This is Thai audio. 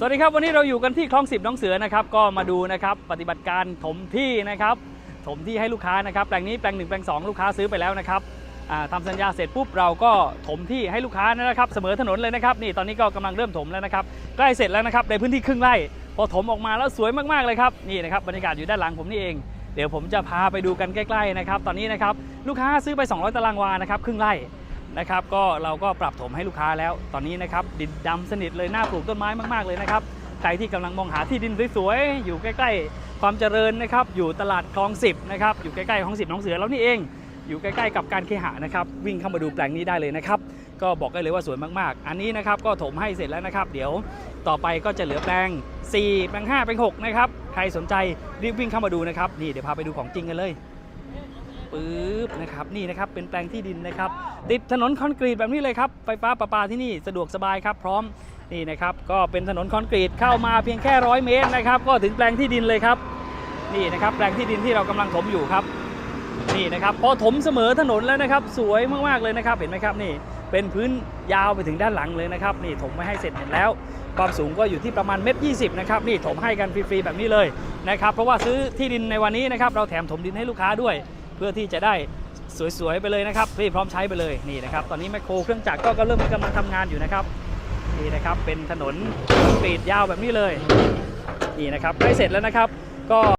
สวัสดีครับวันนี้เราอยู่กันที่คลองสิบน้องเสือนะครับก็มาดูนะครับปฏิบัติการถมที่นะครับถมที่ให้ลูกค้านะครับแปลงนี้แปลงหนึ่งแปลงสองลูกค้าซื้อไปแล้วนะครับอ่าทำสัญญาเสร็จปุ๊บเราก็ถมที่ให้ลูกค้านะครับเสมอถนนเลยนะครับนี่ตอนนี้ก็กำลังเริ่มถมแล้วนะครับใกล้เสร็จแล้วนะครับในพื้นที่ครึ่งไร่พอถมออกมาแล้วสวยมากๆเลยครับนี่นะครับบรรยากาศอยู่ด้านหลังผมนี่เองเดี๋ยวผมจะพาไปดูกันใกล้ๆนะครับตอนนี้นะครับลูกค้าซื้อไป 200 ตารางวานะครับครึ่งไร่ นะครับ ก็เราก็ปรับถมให้ลูกค้าแล้ว ตอนนี้นะครับดินดำสนิทเลยน่าปลูกต้นไม้มาก ๆ เลยนะครับ ใครที่กำลังมองหาที่ดินสวยๆ อยู่ใกล้ ๆ ความเจริญนะครับ อยู่ตลาดคลองสิบนะครับ อยู่ใกล้ๆคลองสิบหน้องเสือแล้วนี่เอง อยู่ใกล้ ๆ กับการเคหะนะครับ วิ่งเข้ามาดูแปลงนี้ได้เลยนะครับ ก็บอกได้เลยว่าสวยมากๆ อันนี้นะครับก็ถมให้เสร็จแล้วนะครับ เดี๋ยวต่อไปก็จะเหลือแปลง 4 แปลง 5 แปลง 6 นะครับ ใครสนใจรีบวิ่งเข้ามาดูนะครับ นี่เดี๋ยวพาไปดูของจริงกันเลย ปึ๊บนะครับนี่นะครับเป็นแปลงที่ดินนะครับ ติดถนนคอนกรีตแบบนี้เลยครับไฟฟ้าประปาที่นี่สะดวกสบายครับ พร้อมนี่นะครับ ก็เป็นถนนคอนกรีตเข้ามาเพียงแค่ร้อยเมตรนะครับ ก็ถึงแปลงที่ดินเลยครับ นี่นะครับแปลงที่ดินที่เรากำลังถมอยู่ครับ นี่นะครับพอถมเสมอถนนแล้วนะครับ สวยมากๆเลยนะครับเห็นไหมครับนี่เป็นพื้นยาวไปถึงด้านหลังเลยนะครับ นี่ถมไว้ให้เสร็จหมดแล้ว ความสูงก็อยู่ที่ประมาณเมตรยีนะครับนี่ถมให้กันฟรีๆแบบนี้เลยนะครับ เพราะว่าซื้อที่ดินในวันนี้นะครับ เราแถมถมดินให้ลูกค้าด้วย เพื่อที่จะได้สวยๆไปเลยนะครับรีบพร้อมใช้ไปเลยนี่นะครับ ตอนนี้แมคโครเครื่องจักรก็ก็เริ่มกำลังทำงานอยู่นะครับนี่นะครับเป็นถนนปีดยาวแบบนี้เลยนี่นะครับใกล้เสร็จแล้วนะครับ ก็